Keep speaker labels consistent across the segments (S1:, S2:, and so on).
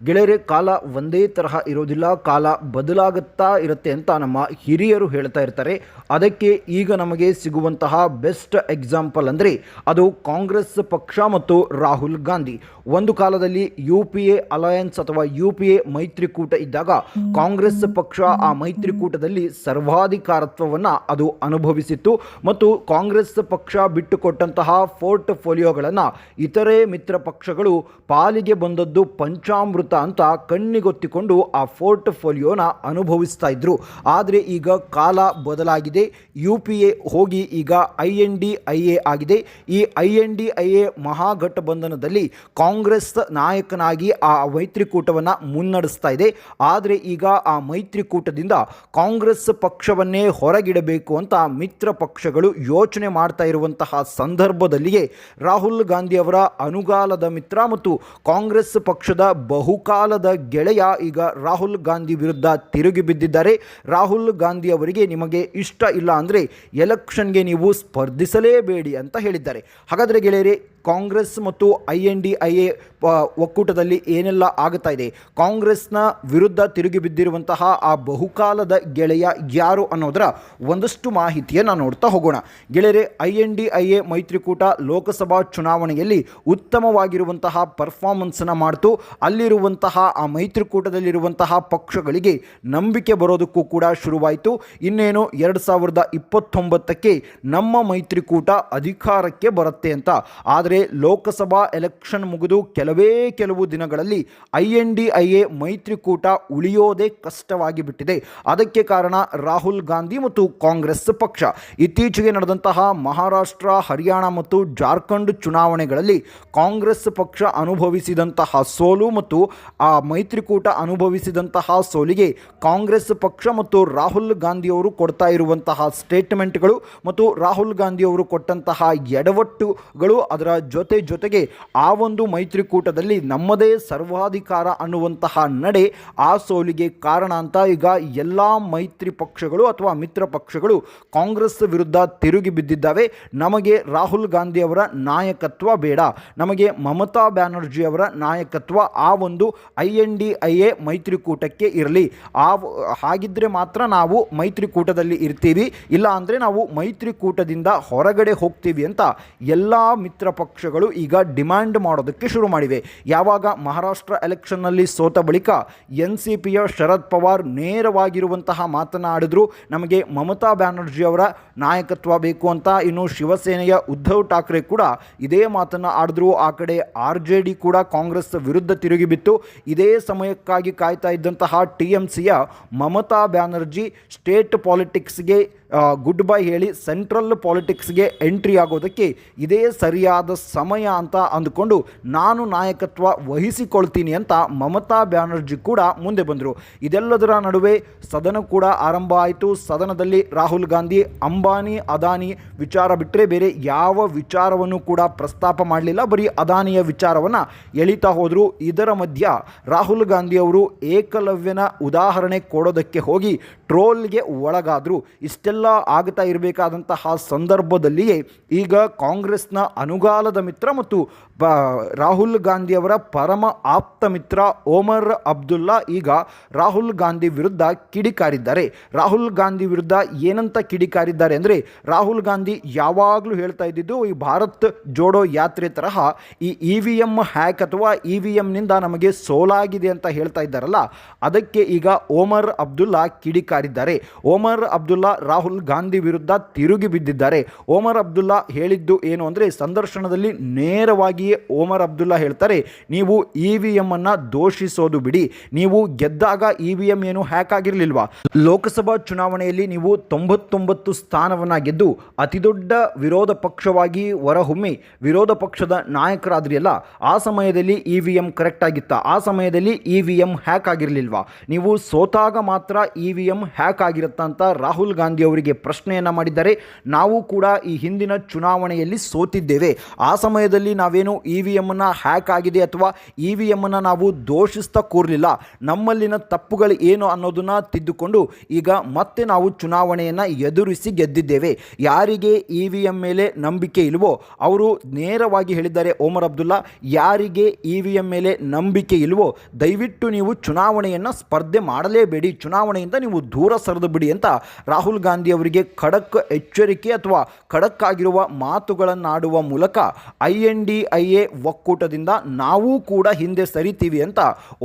S1: ಗೆಳೆಯರೆ, ಕಾಲ ಒಂದೇ ತರಹ ಇರೋದಿಲ್ಲ, ಕಾಲ ಬದಲಾಗುತ್ತಾ ಇರುತ್ತೆ ಅಂತ ನಮ್ಮ ಹಿರಿಯರು ಹೇಳ್ತಾ ಇರ್ತಾರೆ. ಅದಕ್ಕೆ ಈಗ ನಮಗೆ ಸಿಗುವಂತಹ ಬೆಸ್ಟ್ ಎಕ್ಸಾಂಪಲ್ ಅಂದರೆ ಅದು ಕಾಂಗ್ರೆಸ್ ಪಕ್ಷ ಮತ್ತು ರಾಹುಲ್ ಗಾಂಧಿ. ಒಂದು ಕಾಲದಲ್ಲಿ ಯು ಪಿ ಎ ಅಲಯನ್ಸ್ ಅಥವಾ ಯು ಪಿ ಎ ಮೈತ್ರಿಕೂಟ ಇದ್ದಾಗ ಕಾಂಗ್ರೆಸ್ ಪಕ್ಷ ಆ ಮೈತ್ರಿಕೂಟದಲ್ಲಿ ಸರ್ವಾಧಿಕಾರತ್ವವನ್ನು ಅದು ಅನುಭವಿಸಿತ್ತು ಮತ್ತು ಕಾಂಗ್ರೆಸ್ ಪಕ್ಷ ಬಿಟ್ಟುಕೊಟ್ಟಂತಹ ಪೋರ್ಟ್ಫೋಲಿಯೋಗಳನ್ನು ಇತರೆ ಮಿತ್ರ ಪಕ್ಷಗಳು ಪಾಲಿಗೆ ಬಂದದ್ದು ಪಂಚಾಮೃತ ಅಂತ ಕಣ್ಣಿಗೊತ್ತಿಕೊಂಡು ಆ ಪೋರ್ಟ್ಫೋಲಿಯೋನ ಅನುಭವಿಸ್ತಾ ಇದ್ರು. ಆದರೆ ಈಗ ಕಾಲ ಬದಲಾಗಿದೆ. ಯು ಪಿ ಎ ಹೋಗಿ ಈಗ I N D I A ಆಗಿದೆ. ಈ I N D I A ಮಹಾಗಠಬಂಧನದಲ್ಲಿ Congress ನಾಯಕನಾಗಿ ಆ ಮೈತ್ರಿಕೂಟವನ್ನು ಮುನ್ನಡೆಸ್ತಾ ಇದೆ. ಆದರೆ ಈಗ ಆ ಮೈತ್ರಿಕೂಟದಿಂದ ಕಾಂಗ್ರೆಸ್ ಪಕ್ಷವನ್ನೇ ಹೊರಗಿಡಬೇಕು ಅಂತ ಮಿತ್ರ ಪಕ್ಷಗಳು ಯೋಚನೆ ಮಾಡ್ತಾ ಇರುವಂತಹ ಸಂದರ್ಭದಲ್ಲಿಯೇ ರಾಹುಲ್ ಗಾಂಧಿ ಅವರ ಅನುಗಾಲದ ಮಿತ್ರ ಮತ್ತು ಕಾಂಗ್ರೆಸ್ ಪಕ್ಷದ ಬಹುಕಾಲದ ಗೆಳೆಯ ಈಗ ರಾಹುಲ್ ಗಾಂಧಿ ವಿರುದ್ಧ ತಿರುಗಿ ಬಿದ್ದಿದ್ದಾರೆ. ರಾಹುಲ್ ಗಾಂಧಿ ಅವರಿಗೆ ನಿಮಗೆ ಇಷ್ಟ ಇಲ್ಲ ಅಂದರೆ ಎಲೆಕ್ಷನ್ಗೆ ನೀವು ಸ್ಪರ್ಧಿಸಲೇಬೇಡಿ ಅಂತ ಹೇಳಿದ್ದಾರೆ. ಹಾಗಾದರೆ ಗೆಳೆಯರೆ ಕಾಂಗ್ರೆಸ್ ಮತ್ತು I N D I A ಒಕ್ಕೂಟದಲ್ಲಿ ಏನೆಲ್ಲ ಆಗುತ್ತಾ ಇದೆ? ಕಾಂಗ್ರೆಸ್ನ ವಿರುದ್ಧ ತಿರುಗಿ ಬಿದ್ದಿರುವಂತಹ ಆ ಬಹುಕಾಲದ ಗೆಳೆಯ ಯಾರು ಅನ್ನೋದರ ಒಂದಷ್ಟು ಮಾಹಿತಿಯನ್ನು ನೋಡ್ತಾ ಹೋಗೋಣ. ಗೆಳೆಯರೆ, I N D I A ಮೈತ್ರಿಕೂಟ ಲೋಕಸಭಾ ಚುನಾವಣೆಯಲ್ಲಿ ಉತ್ತಮವಾಗಿರುವಂತಹ ಪರ್ಫಾರ್ಮೆನ್ಸನ್ನು ಮಾಡ್ತು. ಅಲ್ಲಿರುವಂತಹ ಆ ಮೈತ್ರಿಕೂಟದಲ್ಲಿರುವಂತಹ ಪಕ್ಷಗಳಿಗೆ ನಂಬಿಕೆ ಬರೋದಕ್ಕೂ ಕೂಡ ಶುರುವಾಯಿತು. ಇನ್ನೇನು ಎರಡು ಸಾವಿರದ ಇಪ್ಪತ್ತೊಂಬತ್ತಕ್ಕೆ ನಮ್ಮ ಮೈತ್ರಿಕೂಟ ಅಧಿಕಾರಕ್ಕೆ ಬರುತ್ತೆ ಅಂತ. ಆದರೆ ಲೋಕಸಭಾ ಎಲೆಕ್ಷನ್ ಮುಗಿದು ಕೆಲವೇ ಕೆಲವು ದಿನಗಳಲ್ಲಿ I N D I A ಮೈತ್ರಿಕೂಟ ಉಳಿಯೋದೇ ಕಷ್ಟವಾಗಿ ಬಿಟ್ಟಿದೆ. ಅದಕ್ಕೆ ಕಾರಣ ರಾಹುಲ್ ಗಾಂಧಿ ಮತ್ತು ಕಾಂಗ್ರೆಸ್ ಪಕ್ಷ. ಇತ್ತೀಚೆಗೆ ನಡೆದಂತಹ ಮಹಾರಾಷ್ಟ್ರ, ಹರಿಯಾಣ ಮತ್ತು ಜಾರ್ಖಂಡ್ ಚುನಾವಣೆಗಳಲ್ಲಿ ಕಾಂಗ್ರೆಸ್ ಪಕ್ಷ ಅನುಭವಿಸಿದಂತಹ ಸೋಲು ಮತ್ತು ಆ ಮೈತ್ರಿಕೂಟ ಅನುಭವಿಸಿದಂತಹ ಸೋಲಿಗೆ ಕಾಂಗ್ರೆಸ್ ಪಕ್ಷ ಮತ್ತು ರಾಹುಲ್ ಗಾಂಧಿಯವರು ಕೊಡ್ತಾ ಇರುವಂತಹ ಸ್ಟೇಟ್ಮೆಂಟ್ಗಳು ಮತ್ತು ರಾಹುಲ್ ಗಾಂಧಿಯವರು ಕೊಟ್ಟಂತಹ ಎಡವಟ್ಟುಗಳು ಅದರ ಜೊತೆ ಜೊತೆಗೆ ಆ ಒಂದು ಮೈತ್ರಿಕೂಟದಲ್ಲಿ ನಮ್ಮದೇ ಸರ್ವಾಧಿಕಾರ ಅನ್ನುವಂತಹ ನಡೆ ಆ ಸೋಲಿಗೆ ಕಾರಣ ಅಂತ ಈಗ ಎಲ್ಲ ಮೈತ್ರಿ ಪಕ್ಷಗಳು ಅಥವಾ ಮಿತ್ರ ಪಕ್ಷಗಳು ಕಾಂಗ್ರೆಸ್ ವಿರುದ್ಧ ತಿರುಗಿ ಬಿದ್ದಿದ್ದಾವೆ. ನಮಗೆ ರಾಹುಲ್ ಗಾಂಧಿ ಅವರ ನಾಯಕತ್ವ ಬೇಡ. ನಮಗೆ ಮಮತಾ ಬ್ಯಾನರ್ಜಿ ಅವರ ನಾಯಕತ್ವ ಆ ಒಂದು I N D I A ಮೈತ್ರಿಕೂಟಕ್ಕೆ ಇರಲಿ. ಆ ಹಾಗಿದ್ದರೆ ಮಾತ್ರ ನಾವು ಮೈತ್ರಿಕೂಟದಲ್ಲಿ ಇರ್ತೀವಿ. ಇಲ್ಲ ಅಂದರೆ ನಾವು ಮೈತ್ರಿಕೂಟದಿಂದ ಹೊರಗಡೆ ಹೋಗ್ತೀವಿ ಅಂತ ಎಲ್ಲ ಮಿತ್ರ ಪಕ್ಷಗಳು ಈಗ ಡಿಮ್ಯಾಂಡ್ ಮಾಡೋದಕ್ಕೆ ಶುರು ಮಾಡಿವೆ. ಯಾವಾಗ ಮಹಾರಾಷ್ಟ್ರ ಎಲೆಕ್ಷನ್ನಲ್ಲಿ ಸೋತ ಬಳಿಕ ಎನ್ ಸಿ ಪಿಯ ಶರದ್ ಪವಾರ್ ನೇರವಾಗಿರುವಂತಹ ಮಾತನಾಡಿದ್ರು, ನಮಗೆ ಮಮತಾ ಬ್ಯಾನರ್ಜಿ ಅವರ ನಾಯಕತ್ವ ಬೇಕು ಅಂತ ಇನ್ನು ಶಿವಸೇನೆಯ ಉದ್ಧವ್ ಠಾಕ್ರೆ ಕೂಡ ಇದೇ ಮಾತನ್ನು ಆಡಿದ್ರು. ಆ ಕಡೆ ಆರ್ ಜೆ ಡಿ ಕೂಡ ಕಾಂಗ್ರೆಸ್ ವಿರುದ್ಧ ತಿರುಗಿಬಿತ್ತು ಇದೇ ಸಮಯಕ್ಕಾಗಿ ಕಾಯ್ತಾ ಇದ್ದಂತಹ ಟಿ ಎಂ ಸಿಯ ಮಮತಾ ಬ್ಯಾನರ್ಜಿ ಸ್ಟೇಟ್ ಪಾಲಿಟಿಕ್ಸ್ಗೆ ಗುಡ್ ಬೈ ಹೇಳಿ ಸೆಂಟ್ರಲ್ ಪಾಲಿಟಿಕ್ಸ್ಗೆ ಎಂಟ್ರಿ ಆಗೋದಕ್ಕೆ ಇದೇ ಸರಿಯಾದ ಸಮಯ ಅಂತ ಅಂದುಕೊಂಡು ನಾನು ನಾಯಕತ್ವ ವಹಿಸಿಕೊಳ್ತೀನಿ ಅಂತ ಮಮತಾ ಬ್ಯಾನರ್ಜಿ ಕೂಡ ಮುಂದೆ ಬಂದರು. ಇದೆಲ್ಲದರ ನಡುವೆ ಸದನ ಕೂಡ ಆರಂಭ ಆಯಿತು. ಸದನದಲ್ಲಿ ರಾಹುಲ್ ಗಾಂಧಿ, ಅಂಬಾನಿ, ಅದಾನಿ ವಿಚಾರ ಬಿಟ್ಟರೆ ಬೇರೆ ಯಾವ ವಿಚಾರವನ್ನು ಕೂಡ ಪ್ರಸ್ತಾಪ ಮಾಡಲಿಲ್ಲ. ಬರೀ ಅದಾನಿಯ ವಿಚಾರವನ್ನು ಎಳಿತಾ ಹೋದರು. ಇದರ ಮಧ್ಯ ರಾಹುಲ್ ಗಾಂಧಿ ಅವರು ಏಕಲವ್ಯನ ಉದಾಹರಣೆ ಕೊಡೋದಕ್ಕೆ ಹೋಗಿ ಟ್ರೋಲ್ಗೆ ಒಳಗಾದರು. ಇಷ್ಟೆಲ್ಲ ಆಗ್ತಾ ಇರಬೇಕಾದಂತಹ ಸಂದರ್ಭದಲ್ಲಿಯೇ ಈಗ ಕಾಂಗ್ರೆಸ್ನ ಅನುಗಾಲದ ಮಿತ್ರ ಮತ್ತು ರಾಹುಲ್ ಗಾಂಧಿಯವರ ಪರಮ ಆಪ್ತ ಮಿತ್ರ ಓಮರ್ ಅಬ್ದುಲ್ಲಾ ಈಗ ರಾಹುಲ್ ಗಾಂಧಿ ವಿರುದ್ಧ ಕಿಡಿಕಾರಿದ್ದಾರೆ. ರಾಹುಲ್ ಗಾಂಧಿ ವಿರುದ್ಧ ಏನಂತ ಕಿಡಿಕಾರಿದ್ದಾರೆ ಅಂದರೆ ರಾಹುಲ್ ಗಾಂಧಿ ಯಾವಾಗಲೂ ಹೇಳ್ತಾ ಇದ್ದಿದ್ದು ಈ ಭಾರತ್ ಜೋಡೋ ಯಾತ್ರೆ ತರಹ ಈ ಇ ವಿ ಎಂ ಹ್ಯಾಕ್ ಅಥವಾ ಇ ವಿ ಎಮ್ನಿಂದ ನಮಗೆ ಸೋಲಾಗಿದೆ ಅಂತ ಹೇಳ್ತಾ ಇದ್ದಾರಲ್ಲ, ಅದಕ್ಕೆ ಈಗ ಓಮರ್ ಅಬ್ದುಲ್ಲಾ ಕಿಡಿಕಾರಿದ್ದಾರೆ. ಓಮರ್ ಅಬ್ದುಲ್ಲಾ ರಾಹುಲ್ ಗಾಂಧಿ ವಿರುದ್ಧ ತಿರುಗಿ ಬಿದ್ದಿದ್ದಾರೆ. ಓಮರ್ ಅಬ್ದುಲ್ಲಾ ಹೇಳಿದ್ದು ಏನು ಅಂದರೆ ಸಂದರ್ಶನದಲ್ಲಿ ನೇರವಾಗಿಯೇ ಓಮರ್ ಅಬ್ದುಲ್ಲಾ ಹೇಳ್ತಾರೆ, ನೀವು ಇ ವಿ ದೋಷಿಸೋದು ಬಿಡಿ. ನೀವು ಗೆದ್ದಾಗ ಇ ವಿ ಏನು ಹ್ಯಾಕ್ ಆಗಿರಲಿಲ್ವಾ? ಲೋಕಸಭಾ ಚುನಾವಣೆಯಲ್ಲಿ ನೀವು ತೊಂಬತ್ತೊಂಬತ್ತು ಸ್ಥಾನವನ್ನು ಗೆದ್ದು ಅತಿದೊಡ್ಡ ವಿರೋಧ ಪಕ್ಷವಾಗಿ ಹೊರಹೊಮ್ಮಿ. ವಿರೋಧ ಪಕ್ಷದ ನಾಯಕರಾದ್ರಿಯಲ್ಲ, ಆ ಸಮಯದಲ್ಲಿ ಇ ವಿ ಎಂ ಕರೆಕ್ಟ್ ಆಗಿತ್ತ. ಆ ಸಮಯದಲ್ಲಿ ಇ ವಿ ಎಂ ಹ್ಯಾಕ್ ಆಗಿರಲಿಲ್ವಾ? ನೀವು ಸೋತಾಗ ಮಾತ್ರ ಇ ವಿ ಎಂ ಹ್ಯಾಕ್ ಆಗಿರುತ್ತಾ ಅಂತ ರಾಹುಲ್ ಗಾಂಧಿ ಅವರಿಗೆ ಅವರಿಗೆ ಪ್ರಶ್ನೆಯನ್ನು ಮಾಡಿದ್ದಾರೆ. ನಾವು ಕೂಡ ಈ ಹಿಂದಿನ ಚುನಾವಣೆಯಲ್ಲಿ ಸೋತಿದ್ದೇವೆ. ಆ ಸಮಯದಲ್ಲಿ ನಾವೇನು ಇ ವಿ ಹ್ಯಾಕ್ ಆಗಿದೆ ಅಥವಾ ಇ ವಿ ನಾವು ದೋಷಿಸ್ತಾ ಕೂರಲಿಲ್ಲ. ನಮ್ಮಲ್ಲಿನ ತಪ್ಪುಗಳು ಏನು ಅನ್ನೋದನ್ನು ತಿದ್ದುಕೊಂಡು ಈಗ ಮತ್ತೆ ನಾವು ಚುನಾವಣೆಯನ್ನು ಎದುರಿಸಿ ಗೆದ್ದಿದ್ದೇವೆ. ಯಾರಿಗೆ ಇ ವಿ ಮೇಲೆ ನಂಬಿಕೆ ಇಲ್ವೋ ಅವರು ನೇರವಾಗಿ ಹೇಳಿದ್ದಾರೆ, ಓಮರ್ ಅಬ್ದುಲ್ಲಾ, ಯಾರಿಗೆ ಇ ವಿ ಮೇಲೆ ನಂಬಿಕೆ ಇಲ್ವೋ ದಯವಿಟ್ಟು ನೀವು ಚುನಾವಣೆಯನ್ನು ಸ್ಪರ್ಧೆ ಮಾಡಲೇಬೇಡಿ. ಚುನಾವಣೆಯಿಂದ ನೀವು ದೂರ ಸರಿದು ಬಿಡಿ ಅಂತ ರಾಹುಲ್ ಗಾಂಧಿ ಅವರಿಗೆ ಖಡಕ್ ಎಚ್ಚರಿಕೆ ಅಥವಾ ಖಡಕ್ ಆಗಿರುವ ಮಾತುಗಳನ್ನಾಡುವ ಮೂಲಕ I N D I A ಒಕ್ಕೂಟದಿಂದ ನಾವು ಕೂಡ ಹಿಂದೆ ಸರಿತೀವಿ ಅಂತ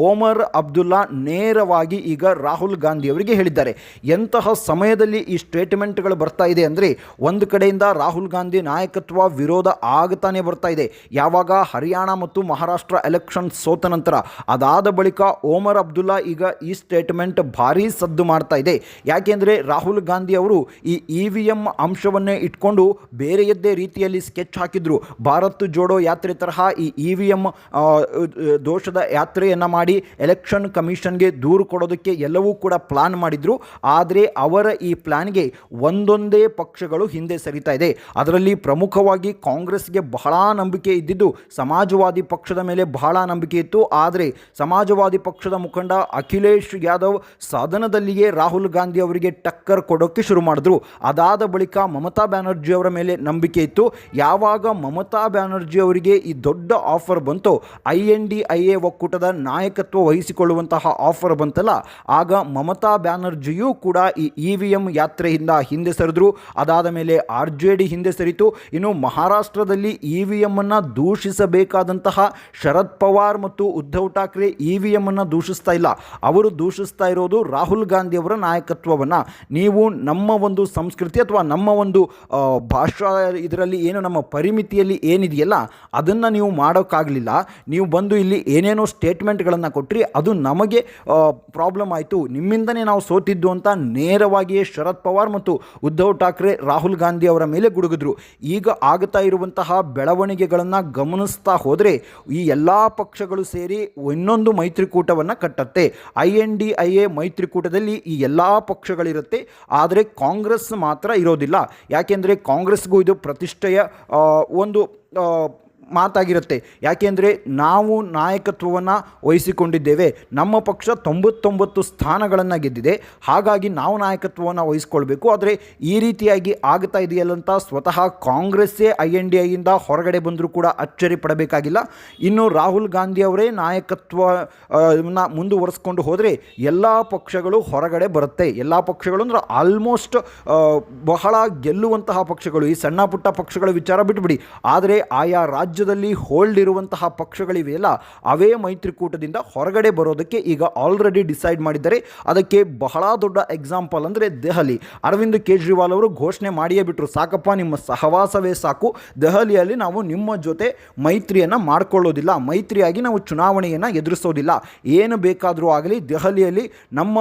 S1: ಓಮರ್ ಅಬ್ದುಲ್ಲಾ ನೇರವಾಗಿ ಈಗ ರಾಹುಲ್ ಗಾಂಧಿ ಅವರಿಗೆ ಹೇಳಿದ್ದಾರೆ. ಎಂತಹ ಸಮಯದಲ್ಲಿ ಈ ಸ್ಟೇಟ್ಮೆಂಟ್ಗಳು ಬರ್ತಾ ಇದೆ ಅಂದರೆ ಒಂದು ಕಡೆಯಿಂದ ರಾಹುಲ್ ಗಾಂಧಿ ನಾಯಕತ್ವ ವಿರೋಧ ಆಗ್ತಾನೆ ಬರ್ತಾ ಇದೆ. ಯಾವಾಗ ಹರಿಯಾಣ ಮತ್ತು ಮಹಾರಾಷ್ಟ್ರ ಎಲೆಕ್ಷನ್ ಸೋತ ನಂತರ ಅದಾದ ಬಳಿಕ ಓಮರ್ ಅಬ್ದುಲ್ಲಾ ಈಗ ಈ ಸ್ಟೇಟ್ಮೆಂಟ್ ಭಾರಿ ಸದ್ದು ಮಾಡ್ತಾ ಇದೆ. ಯಾಕೆಂದರೆ ರಾಹುಲ್ ಗಾಂಧಿ ಅವರು ಈ ಇ ವಿ ಎಂ ಅಂಶವನ್ನೇ ಇಟ್ಕೊಂಡು ಬೇರೆಯದ್ದೇ ರೀತಿಯಲ್ಲಿ ಸ್ಕೆಚ್ ಹಾಕಿದ್ರು. ಭಾರತ್ ಜೋಡೋ ಯಾತ್ರೆ ತರಹ ಈ ಇ ವಿ ಎಂ ದೋಷದ ಯಾತ್ರೆಯನ್ನು ಮಾಡಿ ಎಲೆಕ್ಷನ್ ಕಮಿಷನ್ಗೆ ದೂರು ಕೊಡೋದಕ್ಕೆ ಎಲ್ಲವೂ ಕೂಡ ಪ್ಲಾನ್ ಮಾಡಿದ್ರು. ಆದರೆ ಅವರ ಈ ಪ್ಲಾನ್ಗೆ ಒಂದೊಂದೇ ಪಕ್ಷಗಳು ಹಿಂದೆ ಸರಿತಾ ಇದೆ. ಅದರಲ್ಲಿ ಪ್ರಮುಖವಾಗಿ ಕಾಂಗ್ರೆಸ್ಗೆ ಬಹಳ ನಂಬಿಕೆ ಇದ್ದಿದ್ದು, ಸಮಾಜವಾದಿ ಪಕ್ಷದ ಮೇಲೆ ಬಹಳ ನಂಬಿಕೆ ಇತ್ತು. ಆದರೆ ಸಮಾಜವಾದಿ ಪಕ್ಷದ ಮುಖಂಡ ಅಖಿಲೇಶ್ ಯಾದವ್ ಸದನದಲ್ಲಿಯೇ ರಾಹುಲ್ ಗಾಂಧಿ ಅವರಿಗೆ ಟಕ್ಕರ್ ಕೊಡೋಕ್ಕೆ ಶುರು ಮಾಡಿದ್ರು. ಅದಾದ ಬಳಿಕ ಮಮತಾ ಬ್ಯಾನರ್ಜಿ ಅವರ ಮೇಲೆ ನಂಬಿಕೆ ಇತ್ತು. ಯಾವಾಗ ಮಮತಾ ಬ್ಯಾನರ್ಜಿ ಅವರಿಗೆ ಈ ದೊಡ್ಡ ಆಫರ್ ಬಂತು, I N D I A ಒಕ್ಕೂಟದ ನಾಯಕತ್ವ ವಹಿಸಿಕೊಳ್ಳುವಂತಹ ಆಫರ್ ಬಂತಲ್ಲ, ಆಗ ಮಮತಾ ಬ್ಯಾನರ್ಜಿಯೂ ಕೂಡ ಈ ಇ ವಿ ಎಂ ಯಾತ್ರೆಯಿಂದ ಹಿಂದೆ ಸರಿದ್ರು. ಅದಾದ ಮೇಲೆ ಆರ್ ಜೆ ಡಿ ಹಿಂದೆ ಸರಿತು. ಇನ್ನು ಮಹಾರಾಷ್ಟ್ರದಲ್ಲಿ ಇ ವಿ ಎಮ್ಮನ್ನು ದೂಷಿಸಬೇಕಾದಂತಹ ಶರದ್ ಪವಾರ್ ಮತ್ತು ಉದ್ಧವ್ ಠಾಕ್ರೆ ಇ ವಿ ಎಮ್ಮನ್ನು ದೂಷಿಸ್ತಾ ಇಲ್ಲ. ಅವರು ದೂಷಿಸ್ತಾ ಇರೋದು ರಾಹುಲ್ ಗಾಂಧಿ ಅವರ ನಾಯಕತ್ವವನ್ನು. ನೀವು ನಮ್ಮ ಒಂದು ಸಂಸ್ಕೃತಿ ಅಥವಾ ನಮ್ಮ ಒಂದು ಭಾಷಾ ಇದರಲ್ಲಿ ಏನು ನಮ್ಮ ಪರಿಮಿತಿಯಲ್ಲಿ ಏನಿದೆಯಲ್ಲ, ಅದನ್ನು ನೀವು ಮಾಡೋಕ್ಕಾಗಲಿಲ್ಲ. ನೀವು ಬಂದು ಇಲ್ಲಿ ಏನೇನೋ ಸ್ಟೇಟ್ಮೆಂಟ್ಗಳನ್ನು ಕೊಟ್ಟರಿ ಅದು ನಮಗೆ ಪ್ರಾಬ್ಲಮ್ ಆಯಿತು. ನಿಮ್ಮಿಂದನೇ ನಾವು ಸೋತಿದ್ದು ಅಂತ ನೇರವಾಗಿಯೇ ಶರದ್ ಪವಾರ್ ಮತ್ತು ಉದ್ಧವ್ ಠಾಕ್ರೆ, ರಾಹುಲ್ ಗಾಂಧಿ ಅವರ ಮೇಲೆ ಗುಡುಗಿದ್ರು. ಈಗ ಆಗ್ತಾ ಇರುವಂತಹ ಬೆಳವಣಿಗೆಗಳನ್ನು ಗಮನಿಸ್ತಾ ಹೋದರೆ, ಈ ಎಲ್ಲ ಪಕ್ಷಗಳು ಸೇರಿ ಇನ್ನೊಂದು ಮೈತ್ರಿಕೂಟವನ್ನು ಕಟ್ಟತ್ತೆ. I N D I A ಮೈತ್ರಿಕೂಟದಲ್ಲಿ ಈ ಎಲ್ಲ ಪಕ್ಷಗಳಿರುತ್ತೆ. ಆದರೆ ಕಾಂಗ್ರೆಸ್ ಮಾತ್ರ ಇರೋದಿಲ್ಲ. ಯಾಕೆಂದರೆ ಕಾಂಗ್ರೆಸ್ಗೂ ಇದು ಪ್ರತಿಷ್ಠೆಯ ಒಂದು ಮಾತಾಗಿರುತ್ತೆ. ಯಾಕೆಂದರೆ ನಾವು ನಾಯಕತ್ವವನ್ನು ವಹಿಸಿಕೊಂಡಿದ್ದೇವೆ. ನಮ್ಮ ಪಕ್ಷ ತೊಂಬತ್ತೊಂಬತ್ತು ಸ್ಥಾನಗಳನ್ನು ಗೆದ್ದಿದೆ. ಹಾಗಾಗಿ ನಾವು ನಾಯಕತ್ವವನ್ನು ವಹಿಸ್ಕೊಳ್ಬೇಕು. ಆದರೆ ಈ ರೀತಿಯಾಗಿ ಆಗ್ತಾ ಇದೆಯಲ್ಲಂತ ಸ್ವತಃ ಕಾಂಗ್ರೆಸ್ಸೇ ಐ ಎನ್ ಡಿ ಐಯಿಂದ ಹೊರಗಡೆ ಬಂದರೂ ಕೂಡ ಅಚ್ಚರಿ ಪಡಬೇಕಾಗಿಲ್ಲ. ಇನ್ನು ರಾಹುಲ್ ಗಾಂಧಿ ಅವರೇ ನಾಯಕತ್ವವನ್ನು ಮುಂದುವರಿಸ್ಕೊಂಡು ಹೋದರೆ ಎಲ್ಲ ಪಕ್ಷಗಳು ಹೊರಗಡೆ ಬರುತ್ತೆ. ಎಲ್ಲ ಪಕ್ಷಗಳು ಅಂದ್ರೆ ಆಲ್ಮೋಸ್ಟ್ ಬಹಳ ಗೆಲ್ಲುವಂತಹ ಪಕ್ಷಗಳು. ಈ ಸಣ್ಣ ಪುಟ್ಟ ಪಕ್ಷಗಳ ವಿಚಾರ ಬಿಟ್ಬಿಡಿ. ಆದರೆ ಆಯಾ ರಾಜ್ಯದಲ್ಲಿ ಹೋಲ್ಡ್ ಇರುವಂತಹ ಪಕ್ಷಗಳಿವೆಯಲ್ಲ ಅವೇ ಮೈತ್ರಿಕೂಟದಿಂದ ಹೊರಗಡೆ ಬರೋದಕ್ಕೆ ಈಗ ಆಲ್ರೆಡಿ ಡಿಸೈಡ್ ಮಾಡಿದ್ದಾರೆ. ಅದಕ್ಕೆ ಬಹಳ ದೊಡ್ಡ ಎಕ್ಸಾಂಪಲ್ ಅಂದರೆ ದೆಹಲಿ. ಅರವಿಂದ್ ಕೇಜ್ರಿವಾಲ್ ಅವರು ಘೋಷಣೆ ಮಾಡಿಯೇ ಬಿಟ್ಟರು ಸಾಕಪ್ಪ, ನಿಮ್ಮ ಸಹವಾಸವೇ ಸಾಕು. ದೆಹಲಿಯಲ್ಲಿ ನಾವು ನಿಮ್ಮ ಜೊತೆ ಮೈತ್ರಿಯನ್ನು ಮಾಡ್ಕೊಳ್ಳೋದಿಲ್ಲ. ಮೈತ್ರಿಯಾಗಿ ನಾವು ಚುನಾವಣೆಯನ್ನು ಎದುರಿಸೋದಿಲ್ಲ. ಏನು ಬೇಕಾದರೂ ಆಗಲಿ, ದೆಹಲಿಯಲ್ಲಿ ನಮ್ಮ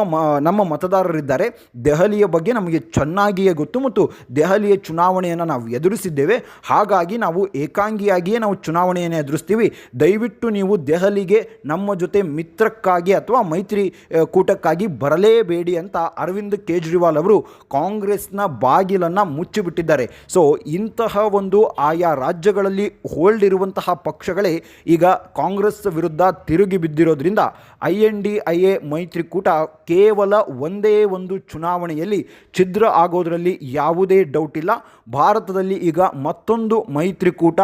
S1: ನಮ್ಮ ಮತದಾರರಿದ್ದಾರೆ. ದೆಹಲಿಯ ಬಗ್ಗೆ ನಮಗೆ ಚೆನ್ನಾಗಿಯೇ ಗೊತ್ತು ಮತ್ತು ದೆಹಲಿಯ ಚುನಾವಣೆಯನ್ನು ನಾವು ಎದುರಿಸಿದ್ದೇವೆ. ಹಾಗಾಗಿ ನಾವು ಏಕಾಂಗಿಯಾಗಿಯೇ ನಾವು ಚುನಾವಣೆಯನ್ನು ಎದುರಿಸ್ತೀವಿ. ದಯವಿಟ್ಟು ನೀವು ದೆಹಲಿಗೆ ನಮ್ಮ ಜೊತೆ ಮಿತ್ರಕ್ಕಾಗಿ ಅಥವಾ ಮೈತ್ರಿ ಕೂಟಕ್ಕಾಗಿ ಬರಲೇಬೇಡಿ ಅಂತ ಅರವಿಂದ್ ಕೇಜ್ರಿವಾಲ್ ಅವರು ಕಾಂಗ್ರೆಸ್ನ ಬಾಗಿಲನ್ನು ಮುಚ್ಚಿಬಿಟ್ಟಿದ್ದಾರೆ. ಸೊ ಇಂತಹ ಒಂದು ಆಯಾ ರಾಜ್ಯಗಳಲ್ಲಿ ಹೋಲ್ಡ್ ಇರುವಂತಹ ಪಕ್ಷಗಳೇ ಈಗ ಕಾಂಗ್ರೆಸ್ ವಿರುದ್ಧ ತಿರುಗಿ ಬಿದ್ದಿರೋದ್ರಿಂದ I N D I A ಮೈತ್ರಿಕೂಟ ಕೇವಲ ಒಂದೇ ಒಂದು ಚುನಾವಣೆಯಲ್ಲಿ ಛಿದ್ರ ಆಗೋದರಲ್ಲಿ ಯಾವುದೇ ಡೌಟ್ ಇಲ್ಲ. ಭಾರತದಲ್ಲಿ ಈಗ ಮತ್ತೊಂದು ಮೈತ್ರಿಕೂಟ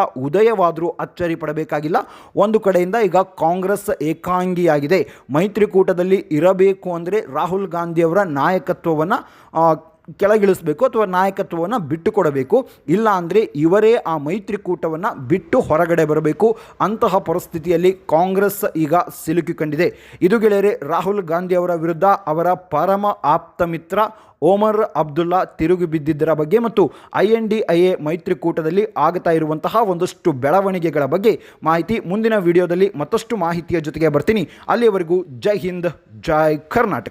S1: ಉದಯವಾದರೂ ಅಚ್ಚರಿ ಪಡಬೇಕಾಗಿಲ್ಲ. ಒಂದು ಕಡೆಯಿಂದ ಈಗ ಕಾಂಗ್ರೆಸ್ ಏಕಾಂಗಿಯಾಗಿದೆ. ಮೈತ್ರಿಕೂಟದಲ್ಲಿ ಇರಬೇಕು ಅಂದರೆ ರಾಹುಲ್ ಗಾಂಧಿಯವರ ನಾಯಕತ್ವವನ್ನು ಕೆಳಗಿಳಿಸಬೇಕು ಅಥವಾ ನಾಯಕತ್ವವನ್ನು ಬಿಟ್ಟುಕೊಡಬೇಕು. ಇಲ್ಲ ಅಂದರೆ ಇವರೇ ಆ ಮೈತ್ರಿಕೂಟವನ್ನು ಬಿಟ್ಟು ಹೊರಗಡೆ ಬರಬೇಕು. ಅಂತಹ ಪರಿಸ್ಥಿತಿಯಲ್ಲಿ ಕಾಂಗ್ರೆಸ್ ಈಗ ಸಿಲುಕಿಕೊಂಡಿದೆ. ಇದು ಗೆಳೆಯರೆ, ರಾಹುಲ್ ಗಾಂಧಿ ಅವರ ವಿರುದ್ಧ ಅವರ ಪರಮ ಆಪ್ತ ಮಿತ್ರ ಓಮರ್ ಅಬ್ದುಲ್ಲಾ ತಿರುಗಿ ಬಿದ್ದಿದ್ದರ ಬಗ್ಗೆ ಮತ್ತು I N D I A ಮೈತ್ರಿಕೂಟದಲ್ಲಿ ಆಗ್ತಾ ಇರುವಂತಹ ಒಂದಷ್ಟು ಬೆಳವಣಿಗೆಗಳ ಬಗ್ಗೆ ಮಾಹಿತಿ ಮುಂದಿನ ವಿಡಿಯೋದಲ್ಲಿ ಮತ್ತಷ್ಟು ಮಾಹಿತಿಯ ಜೊತೆಗೆ ಬರ್ತೀನಿ. ಅಲ್ಲಿಯವರೆಗೂ ಜೈ ಹಿಂದ್, ಜೈ ಕರ್ನಾಟಕ.